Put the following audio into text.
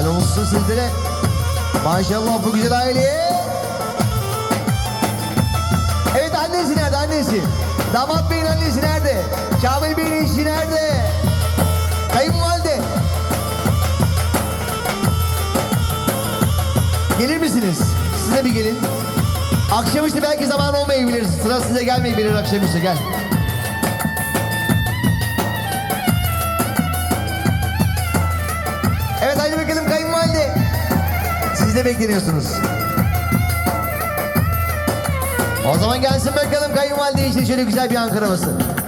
sizlere. Maşallah bu güzel aileye. Evet annesi nerede annesi? Damat beyin annesi nerede? Kamil beyin eşi nerede? Kayınvalide. Gelir misiniz? Siz de bir gelin. Akşamüstü belki zaman olmayabilir. Sıra size gelmeyebilir akşamüstü gel. Evet hadi bakalım kayınvalide. Siz de bekleniyorsunuz. O zaman gelsin bakalım kayınvalide işte şöyle güzel bir Ankara havası.